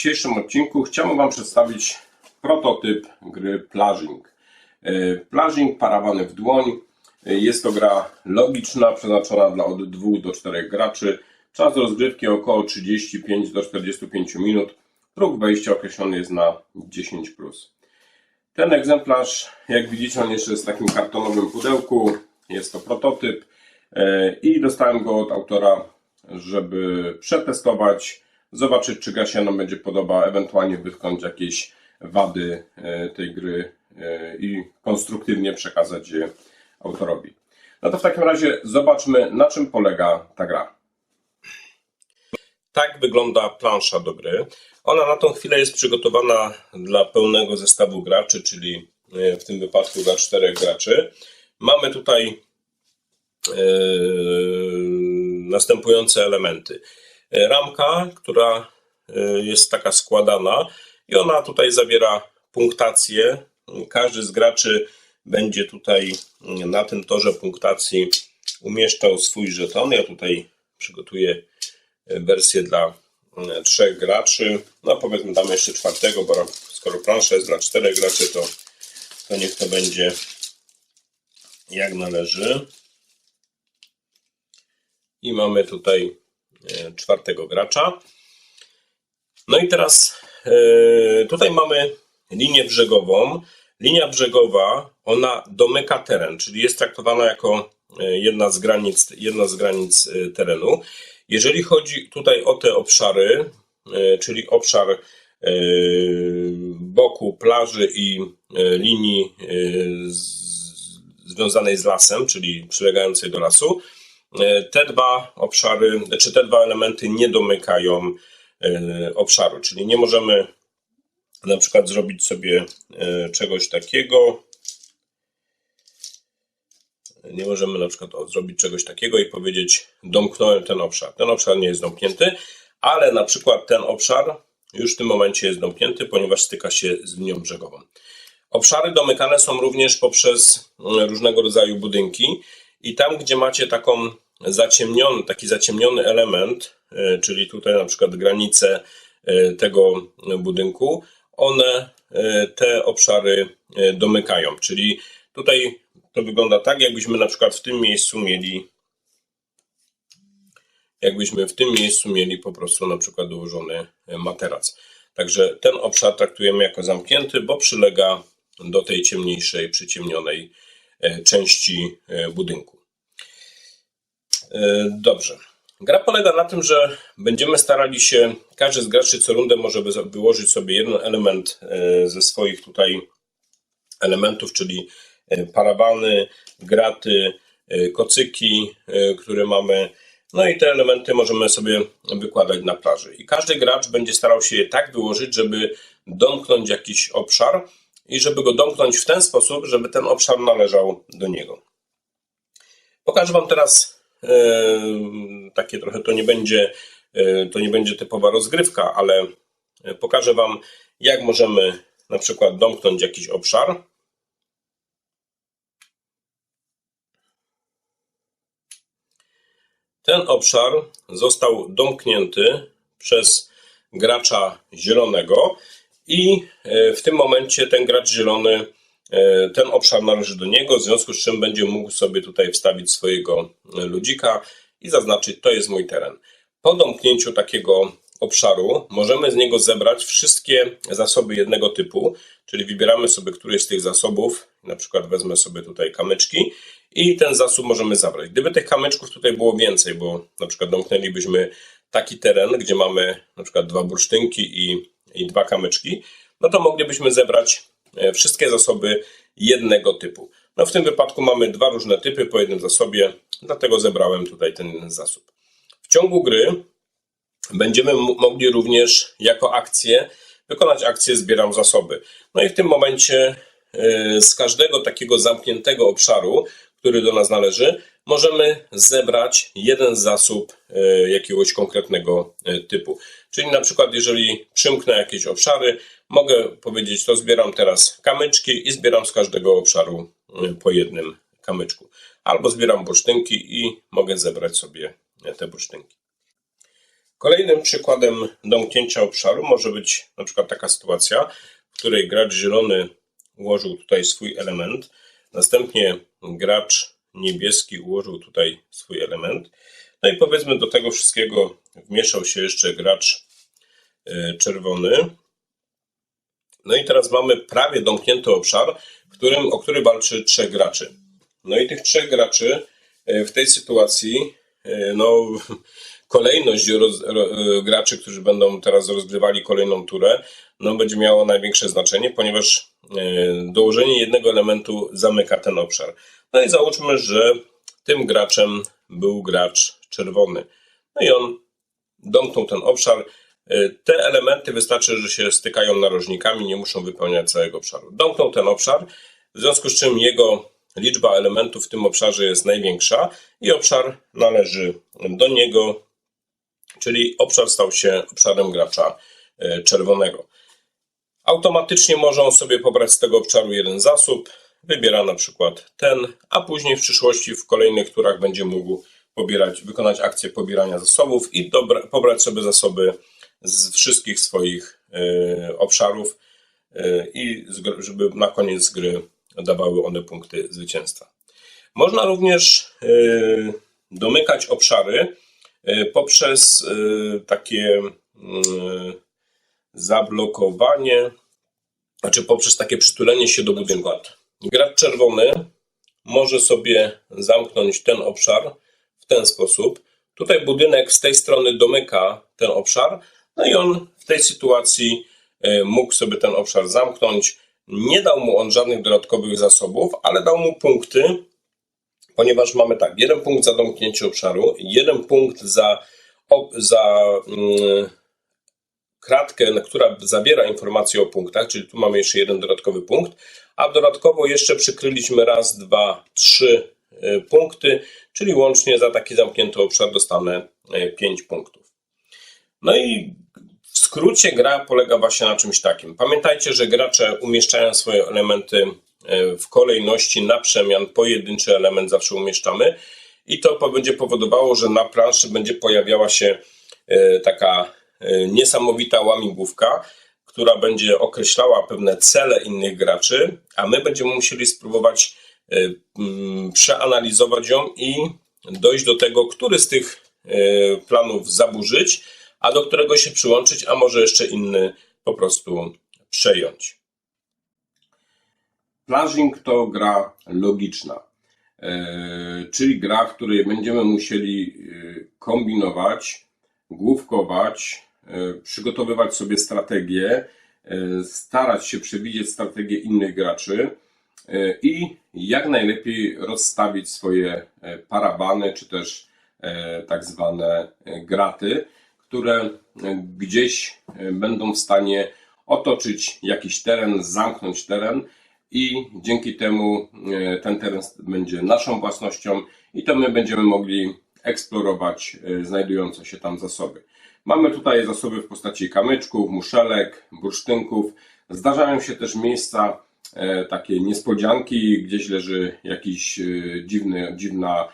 dzisiejszym odcinku chciałbym Wam przedstawić prototyp gry Plażing. E, Plażing parawany w dłoń. E, Jest to gra logiczna, przeznaczona dla od 2 do 4 graczy. Czas rozgrywki około 35 do 45 minut. Próg wejścia określony jest na 10+. Ten egzemplarz, jak widzicie, on jeszcze jest w takim kartonowym pudełku. Jest to prototyp e, i dostałem go od autora, żeby przetestować, zobaczyć, czy nam będzie podoba, ewentualnie wytknąć jakieś wady e, tej gry e, i konstruktywnie przekazać je autorowi. No to w takim razie zobaczmy, na czym polega ta gra. Tak wygląda plansza do gry. Ona na tą chwilę jest przygotowana dla pełnego zestawu graczy, czyli e, w tym wypadku dla czterech graczy. Mamy tutaj następujące elementy. E, Ramka, która e, jest taka składana i ona tutaj zawiera punktację. Każdy z graczy będzie tutaj mm, na tym torze punktacji umieszczał swój żeton. Ja tutaj przygotuję e, wersję dla mm, trzech graczy. No powiedzmy damy jeszcze czwartego, bo skoro plansza jest dla czterech graczy, to, to niech to będzie jak należy. I mamy tutaj czwartego gracza. No i teraz e, tutaj mamy linię brzegową. Linia brzegowa, ona domyka teren, czyli jest traktowana jako e, jedna z granic, jedna z granic e, terenu. Jeżeli chodzi tutaj o te obszary, e, czyli obszar e, boku plaży i e, linii e, związanej z lasem, czyli przylegającej do lasu, e, te dwa obszary, czy te dwa elementy nie domykają e, obszaru, czyli nie możemy na przykład zrobić sobie e, czegoś takiego. Nie możemy na przykład zrobić czegoś takiego i powiedzieć domknąłem ten obszar. Ten obszar nie jest domknięty, ale na przykład ten obszar już w tym momencie jest domknięty, ponieważ styka się z linią brzegową. Obszary domykane są również poprzez mm, różnego rodzaju budynki i tam, gdzie macie taką zaciemniony, taki zaciemniony element, e, czyli tutaj na przykład granice e, tego budynku, one e, te obszary domykają. Czyli tutaj to wygląda tak, jakbyśmy na przykład w tym miejscu mieli jakbyśmy w tym miejscu mieli po prostu na przykład dołożony materac. Także ten obszar traktujemy jako zamknięty, bo przylega do tej ciemniejszej, przyciemnionej części e, budynku. E, Dobrze. Gra polega na tym, że będziemy starali się, każdy z graczy co rundę może wy- wyłożyć sobie jeden element e, ze swoich tutaj elementów, czyli e, parawany, graty, e, kocyki, e, które mamy. No i te elementy możemy sobie wykładać na plaży. I każdy gracz będzie starał się je tak wyłożyć, żeby domknąć jakiś obszar i żeby go domknąć w ten sposób, żeby ten obszar należał do niego. Pokażę Wam teraz e, takie trochę to nie będzie e, to nie będzie typowa rozgrywka, ale e, pokażę Wam jak możemy na przykład domknąć jakiś obszar. Ten obszar został domknięty przez gracza zielonego i e, w tym momencie ten gracz zielony, e, ten obszar należy do niego, w związku z czym będzie mógł sobie tutaj wstawić swojego e, ludzika i zaznaczyć, to jest mój teren. Po domknięciu takiego obszaru możemy z niego zebrać wszystkie zasoby jednego typu, czyli wybieramy sobie któryś z tych zasobów, na przykład wezmę sobie tutaj kamyczki i ten zasób możemy zabrać. Gdyby tych kamyczków tutaj było więcej, bo na przykład domknęlibyśmy taki teren, gdzie mamy na przykład dwa bursztynki i, i dwa kamyczki, no to moglibyśmy zebrać e, wszystkie zasoby jednego typu. No w tym wypadku mamy dwa różne typy po jednym zasobie, dlatego zebrałem tutaj ten zasób. W ciągu gry będziemy mogli również jako akcję wykonać akcję zbieram zasoby. No i w tym momencie e, z każdego takiego zamkniętego obszaru, który do nas należy, możemy zebrać jeden zasób e, jakiegoś konkretnego e, typu. Czyli na przykład jeżeli przymknę jakieś obszary, mogę powiedzieć to zbieram teraz kamyczki i zbieram z każdego obszaru e, po jednym kamyczku. Albo zbieram bursztynki i mogę zebrać sobie te bursztynki. Kolejnym przykładem domknięcia obszaru może być na przykład taka sytuacja, w której gracz zielony ułożył tutaj swój element, następnie gracz niebieski ułożył tutaj swój element, no i powiedzmy do tego wszystkiego wmieszał się jeszcze gracz e, czerwony. No i teraz mamy prawie domknięty obszar, w którym, o który walczy trzech graczy. No i tych trzech graczy e, w tej sytuacji, e, no, kolejność roz, ro, graczy, którzy będą teraz rozgrywali kolejną turę, no, będzie miało największe znaczenie, ponieważ dołożenie jednego elementu zamyka ten obszar. No i załóżmy, że tym graczem był gracz czerwony. No i on domknął ten obszar. Te elementy wystarczy, że się stykają narożnikami, nie muszą wypełniać całego obszaru. Domknął ten obszar, w związku z czym jego liczba elementów w tym obszarze jest największa i obszar należy do niego, czyli obszar stał się obszarem gracza e, czerwonego. Automatycznie może on sobie pobrać z tego obszaru jeden zasób, wybiera na przykład ten, a później w przyszłości w kolejnych turach będzie mógł pobierać, wykonać akcję pobierania zasobów i dobra, pobrać sobie zasoby z wszystkich swoich y, obszarów y, i żeby na koniec gry dawały one punkty zwycięstwa. Można również y, domykać obszary poprzez takie zablokowanie, znaczy poprzez takie przytulenie się do budynku. Gracz czerwony może sobie zamknąć ten obszar w ten sposób. Tutaj budynek z tej strony domyka ten obszar, no i on w tej sytuacji e, mógł sobie ten obszar zamknąć. Nie dał mu on żadnych dodatkowych zasobów, ale dał mu punkty, ponieważ mamy tak, jeden punkt za domknięcie obszaru, jeden punkt za, za mm, kratkę, która zawiera informacje o punktach, czyli tu mamy jeszcze jeden dodatkowy punkt, a dodatkowo jeszcze przykryliśmy raz, dwa, trzy e, punkty, czyli łącznie za taki zamknięty obszar dostanę 5 punktów. No i w skrócie gra polega właśnie na czymś takim. Pamiętajcie, że gracze umieszczają swoje elementy e, w kolejności na przemian, pojedynczy element zawsze umieszczamy i to będzie powodowało, że na planszy będzie pojawiała się e, taka e, niesamowita łamigłówka, która będzie określała pewne cele innych graczy, a my będziemy musieli spróbować przeanalizować ją i dojść do tego, który z tych planów zaburzyć, a do którego się przyłączyć, a może jeszcze inny po prostu przejąć. Planning to gra logiczna, e, czyli gra, w której będziemy musieli e, kombinować, główkować, e, przygotowywać sobie strategię, starać się przewidzieć strategię innych graczy i jak najlepiej rozstawić swoje parabany, czy też tak zwane graty, które gdzieś będą w stanie otoczyć jakiś teren, zamknąć teren i dzięki temu e, ten teren będzie naszą własnością i to my będziemy mogli eksplorować e, znajdujące się tam zasoby. Mamy tutaj zasoby w postaci kamyczków, muszelek, bursztynków. Zdarzają się też miejsca, e, takie niespodzianki, gdzieś leży jakiś dziwny, dziwna,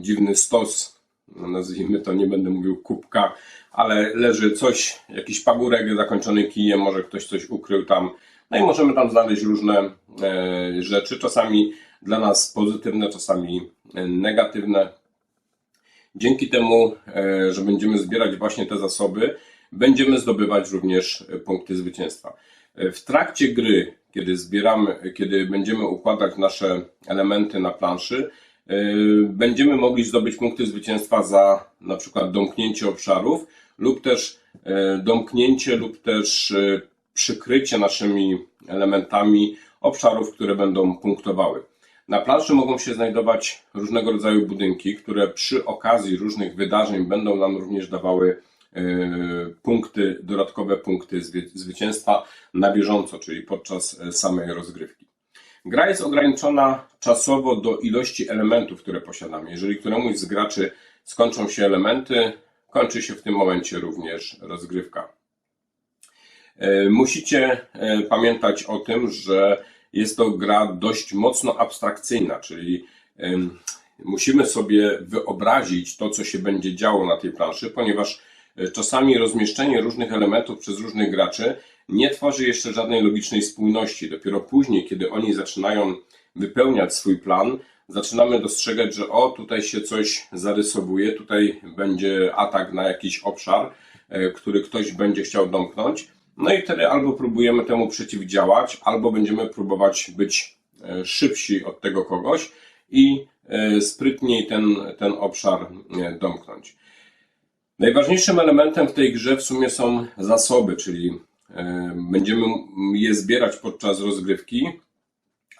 dziwny stos nazwijmy to, nie będę mówił kubka, ale leży coś, jakiś pagórek zakończony kijem, może ktoś coś ukrył tam. No i możemy tam znaleźć różne e, rzeczy, czasami dla nas pozytywne, czasami e, negatywne. Dzięki temu, e, że będziemy zbierać właśnie te zasoby, będziemy zdobywać również punkty zwycięstwa. W trakcie gry, kiedy zbieramy, kiedy będziemy układać nasze elementy na planszy, będziemy mogli zdobyć punkty zwycięstwa za na przykład domknięcie obszarów lub też domknięcie lub też przykrycie naszymi elementami obszarów, które będą punktowały. Na planszy mogą się znajdować różnego rodzaju budynki, które przy okazji różnych wydarzeń będą nam również dawały punkty, dodatkowe punkty zwycięstwa na bieżąco, czyli podczas samej rozgrywki. Gra jest ograniczona czasowo do ilości elementów, które posiadamy. Jeżeli któremuś z graczy skończą się elementy, kończy się w tym momencie również rozgrywka. E, musicie e, pamiętać o tym, że jest to gra dość mocno abstrakcyjna, czyli musimy sobie wyobrazić to, co się będzie działo na tej planszy, ponieważ e, czasami rozmieszczenie różnych elementów przez różnych graczy nie tworzy jeszcze żadnej logicznej spójności. Dopiero później, kiedy oni zaczynają wypełniać swój plan, zaczynamy dostrzegać, że o, tutaj się coś zarysowuje, tutaj będzie atak na jakiś obszar, e, który ktoś będzie chciał domknąć. No i wtedy albo próbujemy temu przeciwdziałać, albo będziemy próbować być e, szybsi od tego kogoś i e, sprytniej ten, ten obszar e, domknąć. Najważniejszym elementem w tej grze w sumie są zasoby, czyli będziemy je zbierać podczas rozgrywki,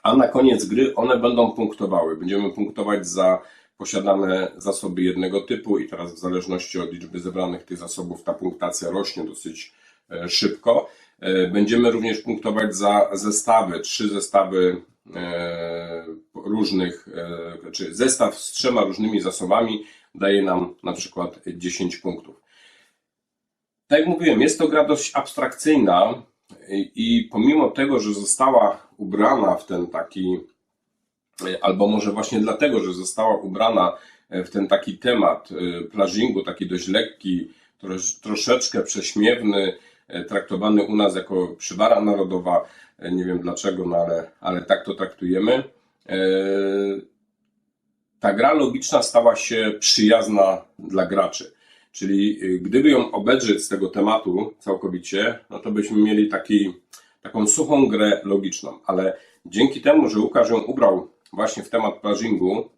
a na koniec gry one będą punktowały. Będziemy punktować za posiadane zasoby jednego typu i teraz w zależności od liczby zebranych tych zasobów ta punktacja rośnie dosyć szybko. E, Będziemy również punktować za zestawy, trzy zestawy e, różnych, e, czy zestaw z trzema różnymi zasobami daje nam na przykład 10 punktów. Tak jak mówiłem, jest to gra dość abstrakcyjna i, pomimo tego, że została ubrana w ten taki, e, albo może właśnie dlatego, że została ubrana e, w ten taki temat e, plażingu, taki dość lekki, trosz, troszeczkę prześmiewny, e, traktowany u nas jako przywara narodowa, e, nie wiem dlaczego, no ale, ale tak to traktujemy. E, ta gra logiczna stała się przyjazna dla graczy. Czyli gdyby ją obedrzeć z tego tematu całkowicie, no to byśmy mieli taki, taką suchą grę logiczną. Ale dzięki temu, że Łukasz ją ubrał właśnie w temat plażingu,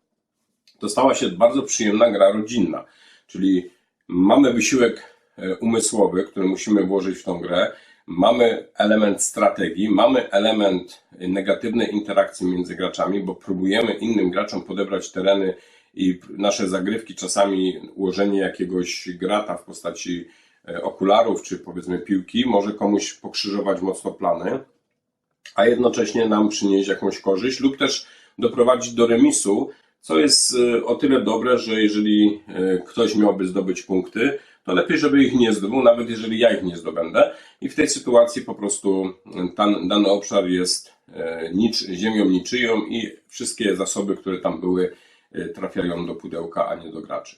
to stała się bardzo przyjemna gra rodzinna. Czyli mamy wysiłek e, umysłowy, który musimy włożyć w tą grę, mamy element strategii, mamy element negatywnej interakcji między graczami, bo próbujemy innym graczom podebrać tereny i nasze zagrywki, czasami ułożenie jakiegoś grata w postaci e, okularów czy powiedzmy piłki może komuś pokrzyżować mocno plany, a jednocześnie nam przynieść jakąś korzyść lub też doprowadzić do remisu, co jest e, o tyle dobre, że jeżeli e, ktoś miałby zdobyć punkty, to lepiej, żeby ich nie zdobył, nawet jeżeli ja ich nie zdobędę. I w tej sytuacji po prostu ten dany obszar jest e, nicz, ziemią niczyją i wszystkie zasoby, które tam były, e, trafiają do pudełka, a nie do graczy.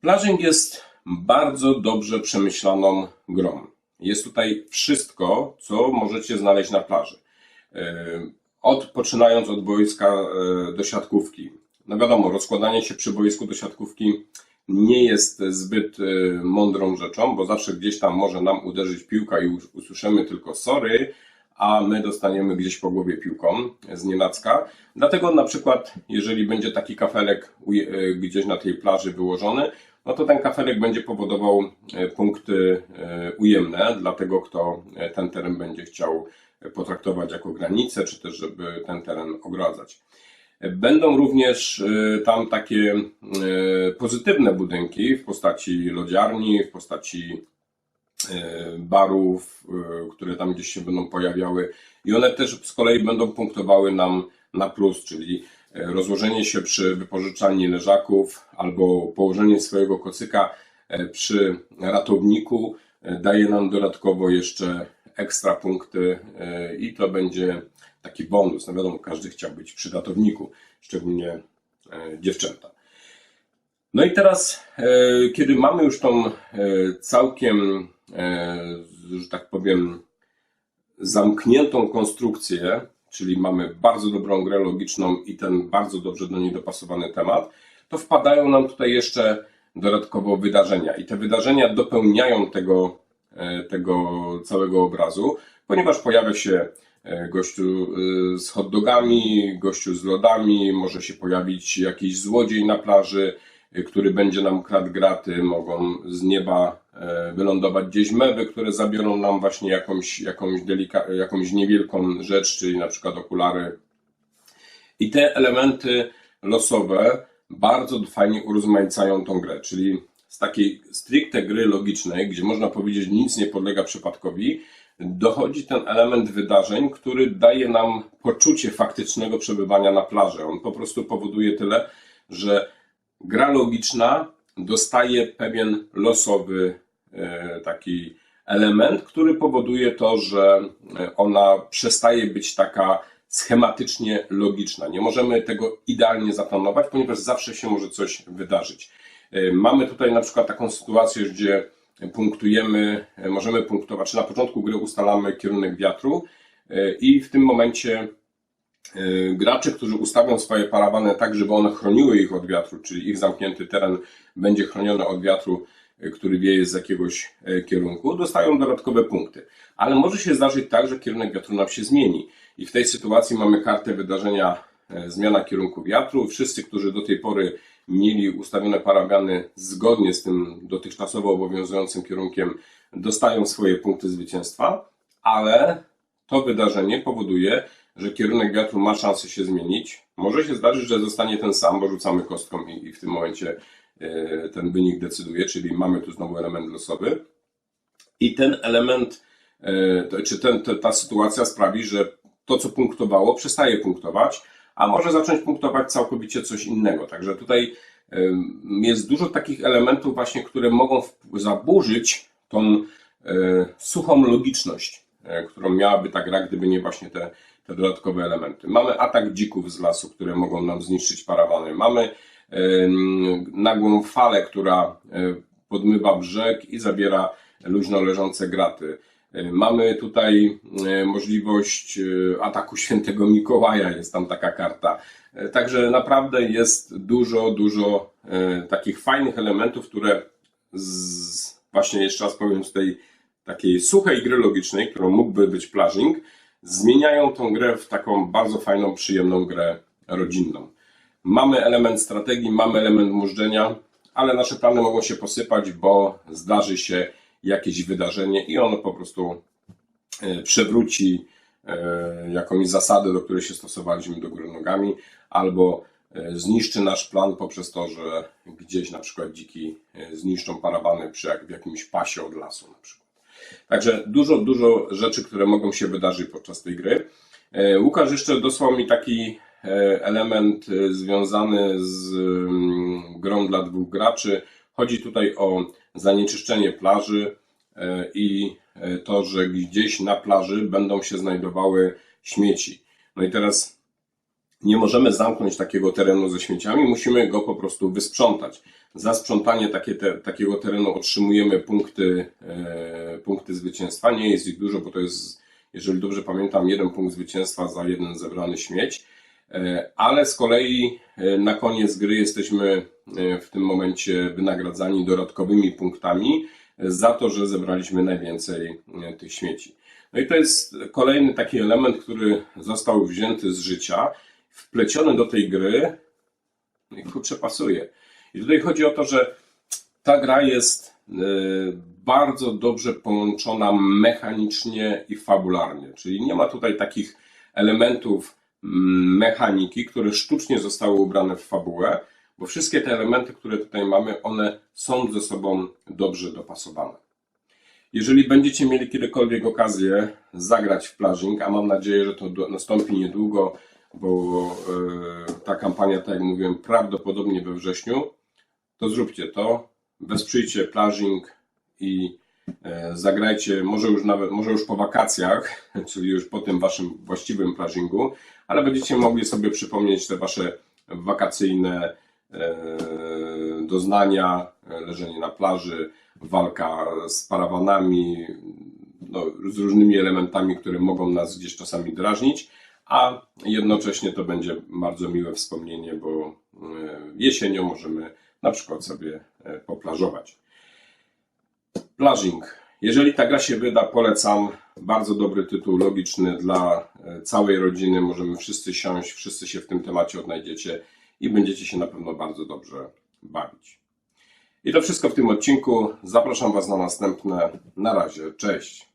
Plażing jest bardzo dobrze przemyślaną grą. Jest tutaj wszystko, co możecie znaleźć na plaży. E, Od, poczynając od boiska do siatkówki. No wiadomo, rozkładanie się przy boisku do siatkówki nie jest zbyt e, mądrą rzeczą, bo zawsze gdzieś tam może nam uderzyć piłka i us- usłyszymy tylko sorry, a my dostaniemy gdzieś po głowie piłką z nienacka. Dlatego na przykład, jeżeli będzie taki kafelek e, gdzieś na tej plaży wyłożony, no to ten kafelek będzie powodował e, punkty ujemne dla tego, kto ten teren będzie chciał potraktować jako granicę, czy też żeby ten teren ogradzać. Będą również e, tam takie e, pozytywne budynki w postaci lodziarni, w postaci e, barów, które tam gdzieś się będą pojawiały. I one też z kolei będą punktowały nam na plus, czyli rozłożenie się przy wypożyczalni leżaków albo położenie swojego kocyka przy ratowniku daje nam dodatkowo jeszcze ekstra punkty i to będzie taki bonus. No wiadomo, każdy chciał być przy ratowniku, szczególnie e, dziewczęta. No i teraz, e, kiedy mamy już tą e, całkiem, że tak powiem, zamkniętą konstrukcję, czyli mamy bardzo dobrą grę logiczną i ten bardzo dobrze do niej dopasowany temat, to wpadają nam tutaj jeszcze dodatkowo wydarzenia. I te wydarzenia dopełniają tego, tego całego obrazu, ponieważ pojawia się gościu e, z hot dogami, gościu z lodami, może się pojawić jakiś złodziej na plaży, e, który będzie nam kradł graty, mogą z nieba e, wylądować gdzieś mewy, które zabiorą nam właśnie jakąś, jakąś, delika- jakąś niewielką rzecz, czyli na przykład okulary. I te elementy losowe bardzo fajnie urozmaicają tą grę, czyli takiej stricte gry logicznej, gdzie można powiedzieć nic nie podlega przypadkowi, dochodzi ten element wydarzeń, który daje nam poczucie faktycznego przebywania na plaży. On po prostu powoduje tyle, że gra logiczna dostaje pewien losowy e, taki element, który powoduje to, że e, ona przestaje być taka schematycznie logiczna. Nie możemy tego idealnie zaplanować, ponieważ zawsze się może coś wydarzyć. E, Mamy tutaj na przykład taką sytuację, gdzie punktujemy, e, możemy punktować, na początku gry ustalamy kierunek wiatru e, i w tym momencie gracze, którzy ustawią swoje parawany tak, żeby one chroniły ich od wiatru, czyli ich zamknięty teren będzie chroniony od wiatru, który wieje z jakiegoś kierunku, dostają dodatkowe punkty. Ale może się zdarzyć tak, że kierunek wiatru nam się zmieni. I w tej sytuacji mamy kartę wydarzenia zmiana kierunku wiatru. Wszyscy, którzy do tej pory mieli ustawione parawany zgodnie z tym dotychczasowo obowiązującym kierunkiem, dostają swoje punkty zwycięstwa, ale to wydarzenie powoduje, że kierunek wiatru ma szansę się zmienić. Może się zdarzyć, że zostanie ten sam, bo rzucamy kostką i, i w tym momencie e, ten wynik decyduje, czyli mamy tu znowu element losowy. I ten element, e, to- czy ten, te- ta sytuacja sprawi, że to, co punktowało, przestaje punktować, a może zacząć punktować całkowicie coś innego. Także tutaj jest dużo takich elementów właśnie, które mogą zaburzyć tą e, suchą logiczność, e, którą miałaby ta gra, gdyby nie właśnie te, te dodatkowe elementy. Mamy atak dzików z lasu, które mogą nam zniszczyć parawany. Mamy nagłą falę, która e, podmywa brzeg i zabiera luźno leżące graty. E, Mamy tutaj e, możliwość e, ataku świętego Mikołaja, jest tam taka karta. Także naprawdę jest dużo, dużo takich fajnych elementów, które z, właśnie jeszcze raz powiem z tej takiej suchej gry logicznej, którą mógłby być plażing, zmieniają tą grę w taką bardzo fajną, przyjemną grę rodzinną. Mamy element strategii, mamy element mużdżenia, ale nasze plany mogą się posypać, bo zdarzy się jakieś wydarzenie i ono po prostu e, przewróci e, jakąś zasadę, do której się stosowaliśmy do góry nogami, albo e, zniszczy nasz plan poprzez to, że gdzieś na przykład dziki zniszczą parawany przy jak, w jakimś pasie od lasu na przykład. Także dużo, dużo rzeczy, które mogą się wydarzyć podczas tej gry. Łukasz jeszcze dosłał mi taki element związany z mm, grą dla dwóch graczy. Chodzi tutaj o zanieczyszczenie plaży e, i e, to, że gdzieś na plaży będą się znajdowały śmieci. No i teraz nie możemy zamknąć takiego terenu ze śmieciami, musimy go po prostu wysprzątać. Za sprzątanie takie te, takiego terenu otrzymujemy punkty, e, punkty zwycięstwa. Nie jest ich dużo, bo to jest, jeżeli dobrze pamiętam, jeden punkt zwycięstwa za jeden zebrany śmieć. E, ale z kolei e, na koniec gry jesteśmy e, w tym momencie wynagradzani dodatkowymi punktami za to, że zebraliśmy najwięcej tych śmieci. No i to jest kolejny taki element, który został wzięty z życia, wpleciony do tej gry no i kurczę pasuje. I tutaj chodzi o to, że ta gra jest bardzo dobrze połączona mechanicznie i fabularnie, czyli nie ma tutaj takich elementów mechaniki, które sztucznie zostały ubrane w fabułę, bo wszystkie te elementy, które tutaj mamy, one są ze sobą dobrze dopasowane. Jeżeli będziecie mieli kiedykolwiek okazję zagrać w plażing, a mam nadzieję, że to nastąpi niedługo, bo e, ta kampania, tak jak mówiłem, prawdopodobnie we wrześniu, to zróbcie to, wesprzyjcie plażing i zagrajcie, może już nawet, może już po wakacjach, czyli już po tym waszym właściwym plażingu, ale będziecie mogli sobie przypomnieć te wasze wakacyjne e, doznania, e, leżenie na plaży, walka z parawanami, no, z różnymi elementami, które mogą nas gdzieś czasami drażnić, a jednocześnie to będzie bardzo miłe wspomnienie, bo e, jesienią możemy na przykład sobie e, poplażować. Plażing. Jeżeli ta gra się wyda, polecam. Bardzo dobry tytuł, logiczny dla e, całej rodziny. Możemy wszyscy siąść, wszyscy się w tym temacie odnajdziecie i będziecie się na pewno bardzo dobrze bawić. I to wszystko w tym odcinku. Zapraszam Was na następne. Na razie, cześć.